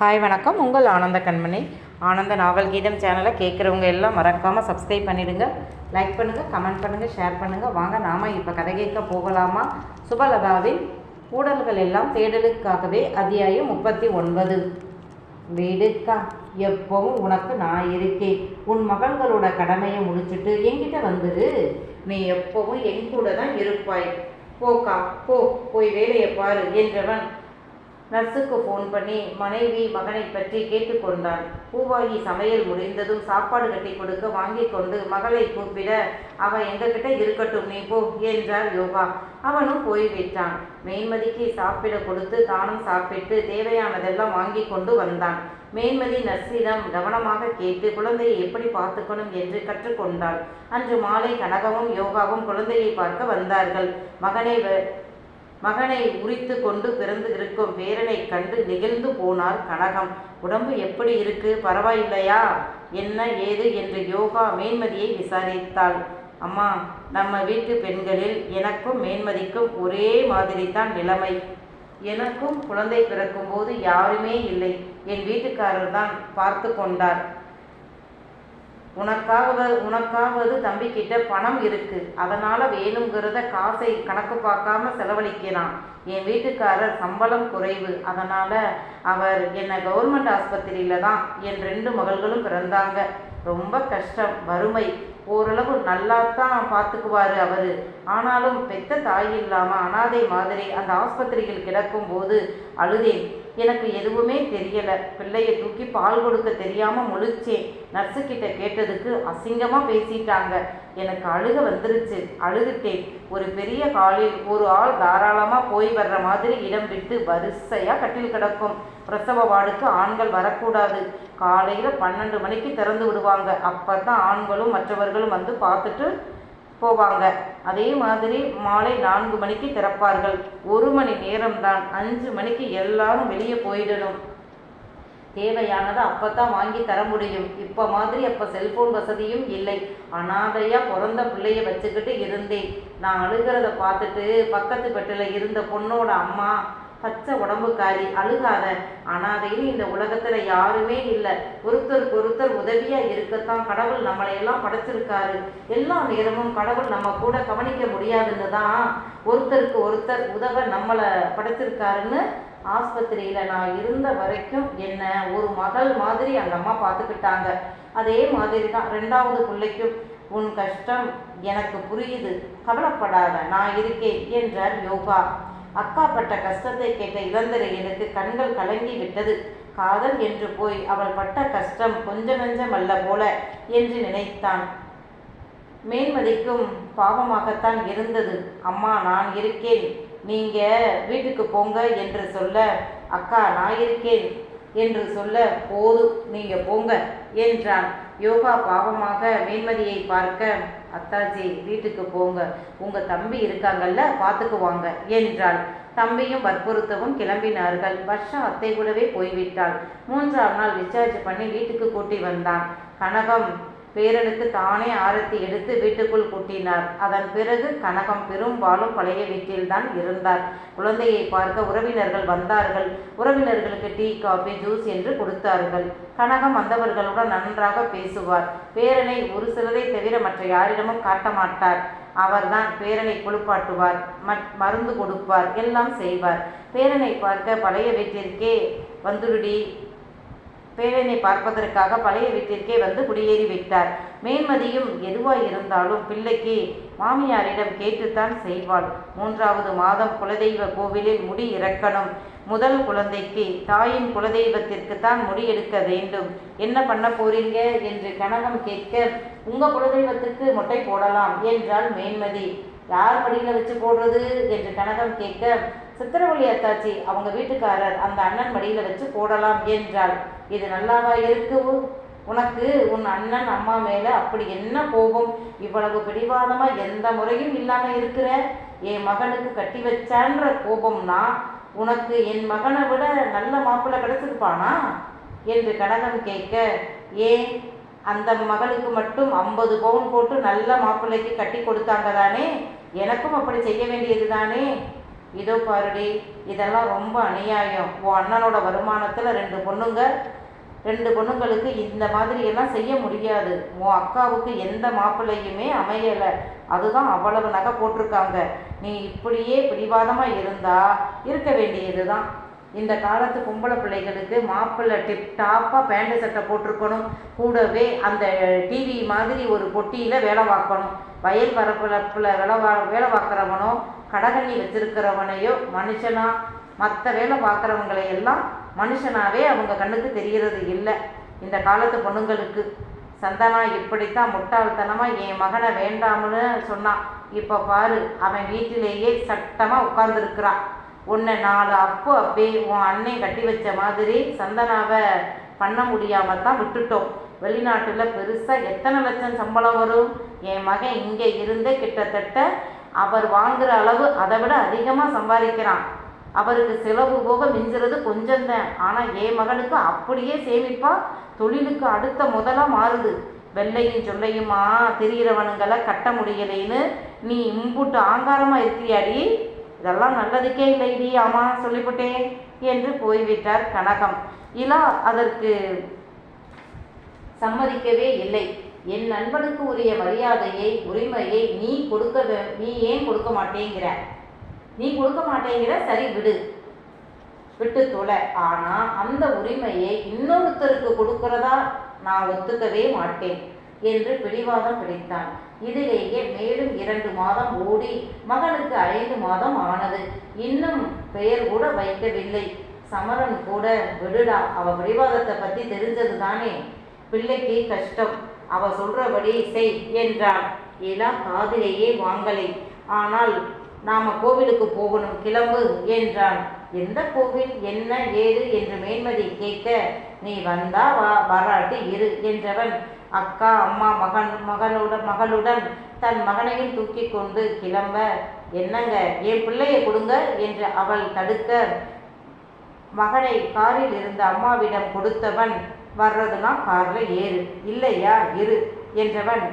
Hi வணக்கம். உங்கள் ஆனந்த கண்மணி. ஆனந்த நாவல் கீதம் சேனலை கேட்குறவங்க எல்லாம் மறக்காமல் சப்ஸ்கிரைப் பண்ணிவிடுங்க லைக் பண்ணுங்கள் கமெண்ட் பண்ணுங்கள் ஷேர் பண்ணுங்கள் வாங்க நாம் இப்போ கதை கேட்க போகலாமா? சுபலதாவின் ஊடல்கள் எல்லாம் தேடலுக்காகவே அத்தியாயம் முப்பத்தி ஒன்பது. வீடுக்கா எப்பவும் உனக்கு நான் இருக்கேன் உன் மகள்களோட கடமையை முடிச்சுட்டு என்கிட்ட வந்துரு. நீ எப்பவும் என் கூட தான் இருப்பாய். போக்கா போ போய் வேலையை பாரு என்றவன் நர்ஸுக்கு ஃபோன் பண்ணி மனைவி மகனை பற்றி கேட்டுக்கொண்டான் பூவாகி சமையல் முடிந்ததும் சாப்பாடு கட்டி கொடுக்க வாங்கி கொண்டு மகளை கூப்பிட அவ எங்ககிட்ட இருக்கட்டும் நீ போ என்றார் யோகா. அவனும் போய்விட்டான். மேன்மதிக்கு சாப்பிட கொடுத்து தானும் சாப்பிட்டு தேவையானதெல்லாம் வாங்கி கொண்டு வந்தான். மேன்மதி நர்ஸிடம் கவனமாக கேட்டு குழந்தையை எப்படி பார்த்துக்கணும்? என்று கற்றுக்கொண்டாள். அன்று மாலை கனகமும் யோகாவும் குழந்தையை பார்க்க வந்தார்கள். மகனை வ- மகனை உரித்து கொண்டு பிறந்து இருக்கும் பேரனை கண்டு நெகிழ்ந்து போனார் கனகம். உடம்பு எப்படி இருக்கு? பரவாயில்லையா? என்ன ஏது? என்று யோகா மேன்மதியை விசாரித்தாள். அம்மா நம்ம வீட்டு பெண்களில் எனக்கும் மேன்மதிக்கும் ஒரே மாதிரி தான் நிலைமை. எனக்கும் குழந்தை பிறக்கும்போது யாருமே இல்லை. என் வீட்டுக்காரர் தான் பார்த்து கொண்டார். உனக்காவது உனக்காவது தம்பிக்கிட்ட பணம் இருக்கு. அதனால வேணுங்கிறத காசை கணக்கு பார்க்காம செலவழிக்கிறான். என் வீட்டுக்காரர் சம்பளம் குறைவு. அதனால அவர் என்னை கவர்மெண்ட் ஆஸ்பத்திரியில தான் என் ரெண்டு மகள்களும் பிறந்தாங்க. ரொம்ப கஷ்டம் வறுமை. ஓரளவு நல்லா தான் பார்த்துக்குவாரு அவர். ஆனாலும் பெத்த தாய் இல்லாமல் அனாதை மாதிரி அந்த ஆஸ்பத்திரியில் கிடக்கும் போது அழுதேன். எனக்கு எதுவுமே தெரியல. பிள்ளைய தூக்கி பால் கொடுக்க தெரியாம முழிச்சேன். நர்ஸு கிட்ட கேட்டதுக்கு அசிங்கமா பேசிட்டாங்க. எனக்கு அழுக வந்துருச்சு. அழுதுட்டேன். ஒரு பெரிய காலில் ஒரு ஆள் தாராளமா போய் வர்ற மாதிரி இடம் விட்டு வரிசையா கட்டில் கிடக்கும். பிரசவ வார்டுக்கு ஆண்கள் வரக்கூடாது. காலையில பன்னெண்டு மணிக்கு திறந்து விடுவாங்க. அப்பதான் ஆண்களும் மற்றவர்களும் வந்து பார்த்துட்டு போவாங்க. அதே மாதிரி மாலை நான்கு மணிக்கு திறப்பார்கள். ஒரு மணி நேரம்தான். அஞ்சு மணிக்கு எல்லாரும் வெளியே போயிடணும். தேவையானதை அப்பதான் வாங்கி தர முடியும். இப்போ மாதிரி அப்போ செல்போன் வசதியும் இல்லை. அனாதையா பிறந்த பிள்ளைய வச்சுக்கிட்டு இருந்தேன். நான் அழுகிறத பார்த்துட்டு பக்கத்து பெட்டில் இருந்த பொண்ணோட அம்மா பச்சை உடம்புக்காரி அழுகாத. அனாதைன்னு இந்த உலகத்துல யாருமே இல்லை. ஒருத்தருக்கு ஒருத்தர் உதவியா இருக்கத்தான் கடவுள் நம்மளை எல்லாம் படைச்சிருக்காரு. எல்லா நேரமும் கடவுள் நம்ம கூட கவனிக்க முடியாதுன்னு தான் ஒருத்தருக்கு ஒருத்தர் உதவ நம்மளை படைச்சிருக்காருன்னு ஆஸ்பத்திரியில நான் இருந்த வரைக்கும் என்ன ஒரு மகள் மாதிரி அந்த அம்மா பார்த்துக்கிட்டாங்க அதே மாதிரி தான் ரெண்டாவது பிள்ளைக்கும் உன் கஷ்டம் எனக்கு புரியுது. கவலைப்படாத நான் இருக்கேன் என்றார் யோகா. அக்கா பட்ட கஷ்டத்தை கேட்ட இளந்தரையனுக்கு கண்கள் கலங்கி விட்டது. காதல் என்று போய் அவள் பட்ட கஷ்டம் கொஞ்ச நஞ்சம் அல்ல போல என்று நினைத்தான். மேன்மதிக்கும் பாவமாகத்தான் இருந்தது. அம்மா நான் இருக்கேன். நீங்க வீட்டுக்கு போங்க என்று சொல்ல அக்கா நான் இருக்கேன் என்று சொல்ல போதும் நீங்க போங்க என்றான். யோகா பாவமாக மேன்மதியை பார்க்க அத்தாஜி வீட்டுக்கு போங்க. உங்க தம்பி இருக்காங்கல்ல பார்த்துக்குவாங்க என்றாள். தம்பியும் வற்புறுத்தவும் கிளம்பினார்கள். வர்ஷா அத்தை கூடவே போய்விட்டாள். மூன்றாம் நாள் டிஸ்சார்ஜ் பண்ணி வீட்டுக்கு கூட்டி வந்தான். கனகம் பேரனுக்கு தானே ஆரத்தி எடுத்து வீட்டுக்குள் கூட்டினார். அதன் பிறகு கனகம் பெரும்பாலும் பழைய வீட்டில்தான் இருந்தார். குழந்தையை பார்க்க உறவினர்கள் வந்தார்கள். உறவினர்களுக்கு டீ காபி ஜூஸ் என்று கொடுத்தார்கள். கனகம் வந்தவர்களுடன் நன்றாக பேசுவார். பேரனை ஒரு சிலரை தவிர மற்ற யாரிடமும் காட்ட மாட்டார். அவர்தான் பேரனை குளிப்பாட்டுவார் மற்- மருந்து கொடுப்பார் எல்லாம் செய்வார். பேரனை பார்க்க பழைய வீட்டிற்கே வந்துடுடி. பேரனை பார்ப்பதற்காக பழைய வீட்டிற்கே வந்து குடியேறிவிட்டார் மேன்மதியும் எதுவாய் இருந்தாலும் பிள்ளைக்கு மாமியாரிடம் கேட்டுத்தான் செய்வாள். மூன்றாவது மாதம் குலதெய்வ கோவிலில் முடி இறக்கணும். முதல் குழந்தைக்கு தாயின் குலதெய்வத்திற்கு தான் முடி எடுக்க வேண்டும். என்ன பண்ண போறீங்க? என்று கனகம் கேட்க உங்க குலதெய்வத்துக்கு மொட்டை போடலாம் என்றாள் மேன்மதி. யார் மடியில வச்சு போடுறது? என்று கனகம் கேட்க சித்திரவழி அத்தாச்சி அவங்க வீட்டுக்காரர் அந்த அண்ணன் மடியில வச்சு போடலாம் என்றாள். இது நல்லாவா இருக்கு உனக்கு உன் அண்ணன் அம்மா மேல அப்படி என்ன கோபம்? இவ்வளவு பிடிவாதமா எந்த முறையும் இல்லாம இருக்கிற? என் மகனுக்கு கட்டி வச்சான்ற கோபம்னா உனக்கு என் மகனை விட நல்ல மாப்பிள்ளை கிடைச்சிருப்பானா? என்று கடகம் கேட்க ஏன்? அந்த மகளுக்கு மட்டும் ஐம்பது பவுன் போட்டு நல்ல மாப்பிள்ளைக்கு கட்டி கொடுத்தாங்க தானே? எனக்கும் அப்படி செய்ய வேண்டியது தானே? இதோ பாருடி இதெல்லாம் ரொம்ப அநியாயம். உன் அண்ணனோட வருமானத்தில் ரெண்டு பொண்ணுங்க ரெண்டு பொண்ணுங்களுக்கு இந்த மாதிரி எல்லாம் செய்ய முடியாது. உன் அக்காவுக்கு எந்த மாப்பிள்ளையுமே அமையலை. அதுதான் அவ்வளவு நகை போட்டிருக்காங்க. நீ இப்படியே பிடிவாதமாக இருந்தா இருக்க வேண்டியது தான் இந்த காலத்து பொம்பளை பிள்ளைகளுக்கு மாப்பிள்ளை டிப் டாப்பாக பேண்ட் சட்டை போட்டிருக்கணும். கூடவே அந்த டிவி மாதிரி ஒரு பொட்டியில் வேலை பார்க்கணும். வயல் பரப்பில் வேலை வா வேலை பார்க்குறவனோ கடகண்ணி வச்சிருக்கிறவனையோ மனுஷனா மற்ற வேலை பார்க்குறவங்களை எல்லாம் மனுஷனாவே அவங்க கண்ணுக்கு தெரிகிறது இல்லை. இந்த காலத்து பொண்ணுங்களுக்கு சந்தனா இப்படித்தான் முட்டாள்தனமாக என் மகனை வேண்டாம்னு சொன்னான் இப்போ பாரு அவன் வீட்டிலேயே சட்டமாக உட்கார்ந்துருக்கிறான் உன்னை நாலு அப்போ அப்பே உன் அண்ணன் கட்டி வச்ச மாதிரி சந்தனாவை பண்ண முடியாமல் தான் விட்டுட்டோம். வெளிநாட்டில் பெருசாக எத்தனை லட்சம் சம்பளம் வரும்? என் மகன் இங்கே இருந்தே கிட்டத்தட்ட அவர் வாங்குற அளவு அதை விட அதிகமாக சம்பாதிக்கிறான். அவருக்கு செலவு போக மிஞ்சுறது கொஞ்சம்தான். ஆனால் என் மகனுக்கு அப்படியே சேமிப்பா தொழிலுக்கு அடுத்த முதலாக மாறுது. வெள்ளையும் சொல்லையுமா தெரிகிறவனுங்களை கட்ட முடியலைன்னு நீ இம்புட்டு ஆங்காரமாக இருக்கிறியாடி. இதெல்லாம் நல்லதுக்கே இல்லைடி ஆமாம் சொல்லிவிட்டேன் என்று போய்விட்டார் கனகம். இலா அதற்கு சம்மதிக்கவே இல்லை. என் நண்பனுக்கு உரிய மரியாதையை உரிமையை நீ கொடுக்க வே- நீ ஏன் கொடுக்க மாட்டேங்கிற? நீ கொடுக்க மாட்டேங்கிற சரி விடு. விட்டு தொலை. ஆனால் அந்த உரிமையை இன்னொருத்தருக்கு கொடுக்கிறதா நான் ஒத்துக்கவே மாட்டேன் என்று பிடிவாதம் பிடித்தான். இதிலேயே மேலும் இரண்டு மாதம் ஓடி மகனுக்கு ஐந்து மாதம் ஆனது. இன்னும் பெயர் கூட வைக்கவில்லை. சமரன் கூட விடுடா. அவ பிடிவாதத்தை பற்றி தெரிஞ்சது தானே பிள்ளைக்கு கஷ்டம். அவ சொல்றபடி செய் என்றான். எல்லாம் காதிலேயே வாங்கலை. ஆனால் நாம கோவிலுக்கு போகணும் கிளம்பு என்றான். எந்த கோவில்? என்ன ஏது? என்று மேன்மதி கேட்க நீ வந்தா வா வராட்டி இரு என்றவன். அக்கா அம்மா மகன் மகனுடன் மகளுடன் தன் மகனையும் தூக்கி கொண்டு கிளம்ப. என்னங்க என் பிள்ளையை கொடுங்க என்று அவள் தடுக்க மகனை காரில் இருந்த அம்மாவிடம் கொடுத்தவன். வர்றதுனா காரில் ஏறு. இல்லையா? இரு என்றவன்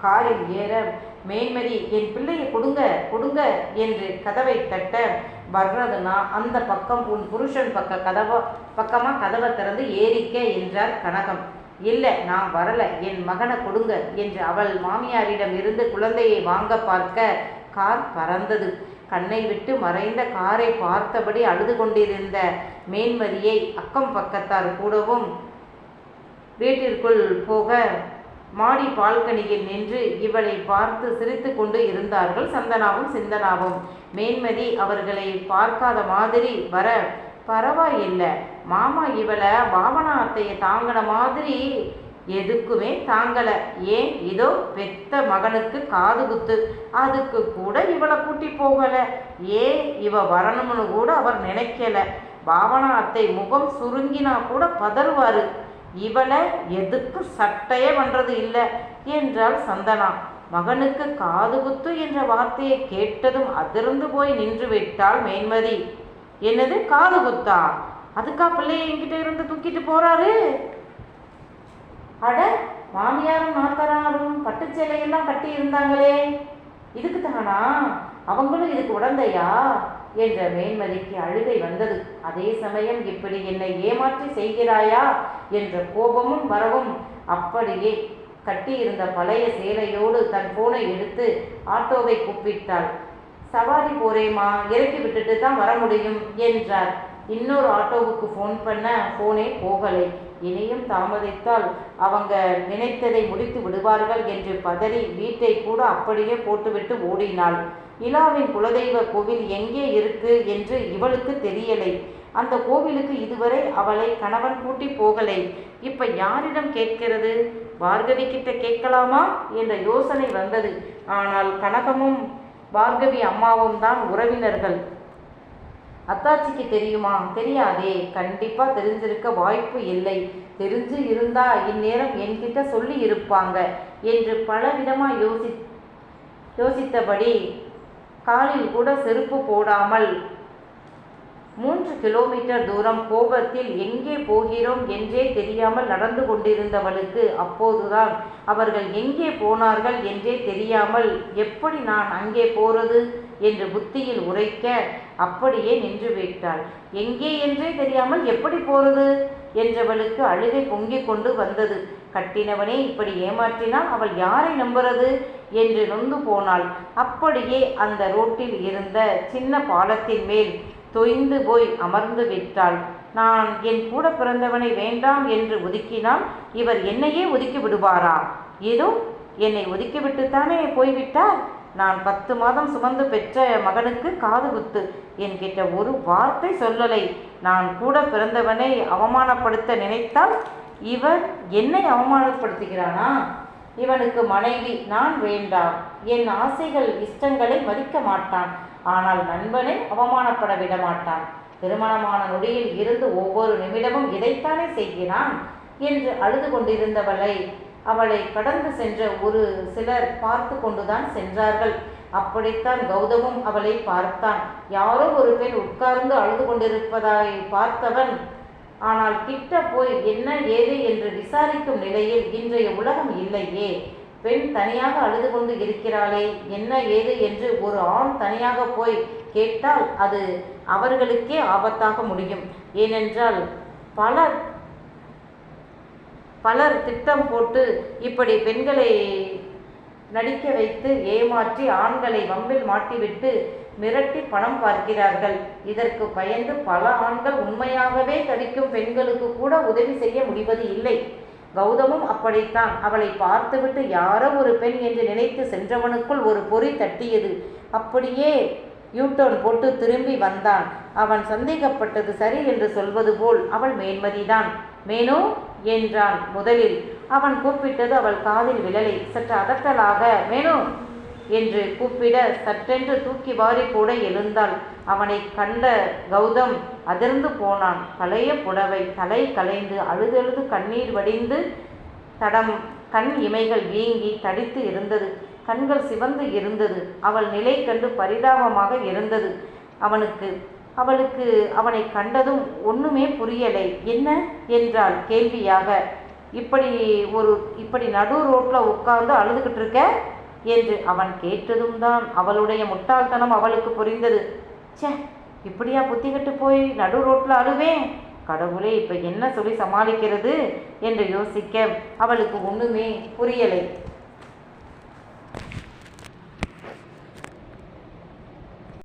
காரில் ஏற மேன்மதி என் பிள்ளையை கொடுங்க கொடுங்க என்று கதவை தட்ட வர்றதுனா அந்த பக்கம் உன் புருஷன் பக்க கதவை பக்கமாக கதவை திறந்து ஏறிக்க என்றார் கனகம். இல்லை நான் வரல என் மகனை கொடுங்க என்று அவள் மாமியாரிடம் இருந்து குழந்தையை வாங்க பார்க்க கார் பறந்தது. கண்ணை விட்டு மறைந்த காரை பார்த்தபடி அழுது கொண்டிருந்த மேன்மதியை அக்கம் பக்கத்தார் கூடவும் வீட்டிற்குள் போக மாடி பால்கனியில் நின்று இவளை பார்த்து சிரித்து கொண்டு இருந்தார்கள் சந்தனாவும் சிந்தனாவும். மேன்மதி அவர்களை பார்க்காத மாதிரி வர பரவாயில்லை. மாமா இவளை பாவனா அத்தையை தாங்கின மாதிரி எதுக்குமே தாங்கல. ஏன்? இதோ பெத்த மகனுக்கு காது குத்து. அதுக்கு கூட இவளை கூட்டி போகல. ஏன் இவ வரணும்னு கூட அவர் நினைக்கல. பாவனா அத்தை முகம் சுருங்கினா கூட பதறுவாரு. இவளை எதுக்கு சட்டையே பண்றது இல்லை? என்றாள் சந்தனா. மகனுக்கு காது குத்து என்ற வார்த்தையை கேட்டதும் அதிர்ந்து போய் நின்று விட்டாள் மேன்மதி. என்னது? காது குத்தா? அதுக்கா பிள்ளைய என்கிட்ட இருந்து தூக்கிட்டு போறாரு? அட மாமியாரும் நாத்தனாரும் பட்டுச்சேலையெல்லாம் கட்டி இருந்தாங்களே. இதுக்கு தானா அவங்களும் இதுக்கு உடந்தையா? என்ற மேன்மதிக்கு அழுகை வந்தது. அதே சமயம் இப்படி என்னை ஏமாற்றி செய்கிறாயா? என்ற கோபமும் வரவும் அப்படியே கட்டியிருந்த பழைய சேலையோடு தன் போனை எடுத்து ஆட்டோவை கூப்பிட்டாள். சவாரி போறேம்மா இறக்கி விட்டுட்டு தான் வர முடியும் என்றார். இன்னொரு ஆட்டோவுக்கு ஃபோன் பண்ண ஃபோனே போகலை. இனியும் தாமதித்தால் அவங்க நினைத்ததை முடித்து விடுவார்கள் என்று பதறி வீட்டை கூட அப்படியே போட்டுவிட்டு ஓடினாள். இலாவின் குலதெய்வ கோவில் எங்கே இருக்கு என்று இவளுக்கு தெரியலை. அந்த கோவிலுக்கு இதுவரை அவளை கணவன் கூட்டி போகலை. இப்ப யாரிடம் கேட்கிறது? பார்கவி கிட்ட கேட்கலாமா? என்ற யோசனை வந்தது. ஆனால் கனகமும் பார்கவி அம்மாவும் தான் உறவினர்கள். அத்தாச்சிக்கு தெரியுமா? தெரியாதே. கண்டிப்பா தெரிஞ்சிருக்க வாய்ப்பு இல்லை. தெரிஞ்சு இருந்தா இந்நேரம் என்கிட்ட சொல்லி இருப்பாங்க என்று பலவிதமா யோசி யோசித்தபடி காலில் கூட செருப்பு போடாமல் மூன்று கிலோமீட்டர் தூரம் கோபத்தில் எங்கே போகிறோம் என்றே தெரியாமல் நடந்து கொண்டிருந்தவளுக்கு அப்போதுதான் அவர்கள் எங்கே போனார்கள் என்றே தெரியாமல் எப்படி நான் அங்கே போறது? என்று புத்தியில் உரைக்க அப்படியே நின்று விட்டாள். எங்கே? என்றே தெரியாமல் எப்படி போறது? என்றவளுக்கு அழுகை பொங்கிக் கொண்டு வந்தது. கட்டினவனே இப்படி ஏமாற்றினால் அவள் யாரை நம்புறது? என்று நொந்து போனாள். அப்படியே அந்த ரோட்டில் இருந்த சின்ன பாலத்தின் மேல் தொய்ந்து போய் அமர்ந்து விட்டாள். நான் என் கூட பிறந்தவனை வேண்டாம் என்று ஒதுக்கினால் இவர் என்னையே ஒதுக்கி விடுவாரா? ஏதோ என்னை ஒதுக்கிவிட்டுத்தானே போய்விட்டார்? நான் பத்து மாதம் சுமந்து பெற்ற மகனுக்கு காது குத்து. என்கிட்ட ஒரு வார்த்தை சொல்லலை. நான் கூட பிறந்தவனை அவமானப்படுத்த நினைத்தால் இவர் என்னை அவமானப்படுத்துகிறானா? இவனுக்கு மனைவி நான் வேண்டாம். என் ஆசைகள் இஷ்டங்களை மதிக்க மாட்டான். ஆனால் நண்பனை அவமானப்பட விடமாட்டான். திருமணமான நொடியில் இருந்து ஒவ்வொரு நிமிடமும் இதைத்தானே செய்கிறான் என்று அழுது கொண்டிருந்தவளை அவளை கடந்து சென்ற ஒரு சிலர் பார்த்து கொண்டுதான் சென்றார்கள். அப்படித்தான் கௌதமும் அவளை பார்த்தான். யாரோ ஒரு பெண் உட்கார்ந்து அழுது கொண்டிருப்பதாய் பார்த்தவன் ஆனால் கிட்ட போய் என்ன ஏது? என்று விசாரிக்கும் நிலையில் இன்றைய உலகம் இல்லையே. பெண் தனியாக அழுது கொண்டு இருக்கிறாளே என்ன ஏது என்று ஒரு ஆண் தனியாக போய் கேட்டால் அது அவர்களுக்கே ஆபத்தாக முடியும். ஏனென்றால் பலர் பலர் திட்டம் போட்டு இப்படி பெண்களை நடிக்க வைத்து ஏமாற்றி ஆண்களை வம்பில் மாட்டிவிட்டு மிரட்டி பணம் பார்க்கிறார்கள். இதற்கு பயந்து பல ஆண்கள் உண்மையாகவே தவிக்கும் பெண்களுக்கு கூட உதவி செய்ய முடிவது இல்லை. கௌதமும் அப்படித்தான். அவளை பார்த்துவிட்டு யாரோ ஒரு பெண் என்று நினைத்து சென்றவனுக்குள் ஒரு பொறி தட்டியது. அப்படியே யூட்டோன் போட்டு திரும்பி வந்தான். அவன் சந்தேகப்பட்டது சரி என்று சொல்வது போல் அவள் மேன்மதிதான். மேனோ என்றான் முதலில். அவன் கூப்பிட்டது அவள் காதில் விழலை. சற்று அதட்டலாக மேனோ என்று கூப்பிட சட்டென்று தூக்கி வாரி கூட எழுந்தாள். அவனை கண்ட கௌதம் அதிர்ந்து போனான். பழைய புடவை தலை கலைந்து அழுதழுது கண்ணீர் வடிந்து தடம் கண் இமைகள் வீங்கி தடித்து இருந்தது. கண்கள் சிவந்து இருந்தது. அவள் நிலை கண்டு பரிதாபமாக இருந்தது. அவனுக்கு அவளுக்கு அவனை கண்டதும் ஒண்ணுமே புரியலை. என்ன? என்றாள் கேள்வியாக. இப்படி ஒரு இப்படி நடு ரோட்டில் உட்கார்ந்து அழுதுகிட்டு இருக்க? என்று அவன் கேட்டதும் தான் அவளுடைய முட்டாள்தனம் அவளுக்கு புரிந்தது. ச்சே இப்படியா புத்திகட்டு போய் நடு ரோட்டில் அழுவேன்? கடவுளே இப்போ என்ன சொல்லி சமாளிக்கிறது? என்று யோசிக்க அவளுக்கு ஒன்றுமே புரியலை.